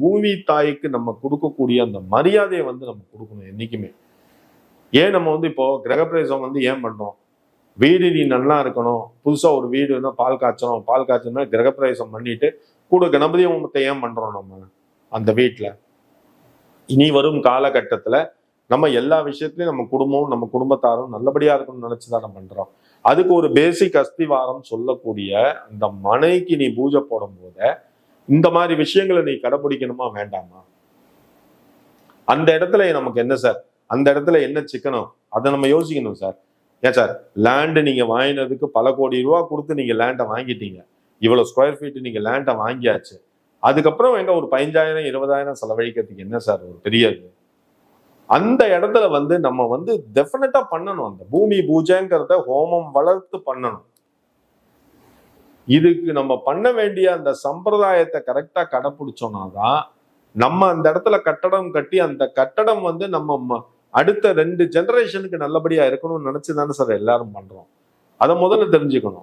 பூமி தாய்க்கு நம்ம கொடுக்கக்கூடிய அந்த மரியாதையை வந்து நம்ம கொடுக்கணும் என்றைக்குமே ஏன் நம்ம வந்து இப்போ கிரகப்பிரவேசம் வந்து ஏன் பண்ணுறோம் வீடு நீ நல்லா இருக்கணும். புதுசாக ஒரு வீடு வேணா பால் காய்ச்சணும். பால் காய்ச்சணும்னா கிரகப்பிரவேசம் பண்ணிட்டு கூட கணபதி ஹோமத்தை ஏன் பண்ணுறோம் நம்ம? அந்த வீட்டில் இனி வரும் காலகட்டத்தில் நம்ம எல்லா விஷயத்துலையும் நம்ம குடும்பம் நம்ம குடும்பத்தாரும் நல்லபடியாக இருக்கணும்னு நினைச்சுதான் நம்ம பண்ணுறோம் அதுக்கு ஒரு பேசிக் அஸ்திவாரம் சொல்லக்கூடிய அந்த மனைக்கு நீ பூஜை போடும் போத இந்த மாதிரி விஷயங்களை நீ கடைபிடிக்கணுமா? வேண்டாமா? அந்த இடத்துல நமக்கு என்ன சார்? அந்த இடத்துல என்ன சிக்கனம்? அதை நம்ம யோசிக்கணும் சார். ஏன் சார்? லேண்டு நீங்க வாங்கினதுக்கு பல கோடி ரூபா கொடுத்து நீங்க லேண்டை வாங்கிட்டீங்க. இவ்வளவு ஸ்கொயர் ஃபீட் நீங்க லேண்டை வாங்கியாச்சு. அதுக்கப்புறம் எங்க ஒரு பதினஞ்சாயிரம் இருபதாயிரம் செலவழிக்கிறதுக்கு என்ன சார் ஒரு பெரிய அந்த இடத்துல வந்து நம்ம வந்து டெஃபினட்டா பண்ணணும். அந்த பூமி பூஜைங்கிறத ஹோமம் வளர்த்து பண்ணணும். இதுக்கு நம்ம பண்ண வேண்டிய அந்த சம்பிரதாயத்தை கரெக்டாக கடைப்பிடிச்சோம்னா தான் நம்ம அந்த இடத்துல கட்டடம் கட்டி அந்த கட்டடம் வந்து நம்ம ம- அடுத்த ரெண்டு ஜெனரேஷனுக்கு நல்லபடியாக இருக்கணும்னு நினச்சி தானே சார் எல்லாரும் பண்ணுறோம் அதை முதல்ல தெரிஞ்சுக்கணும்.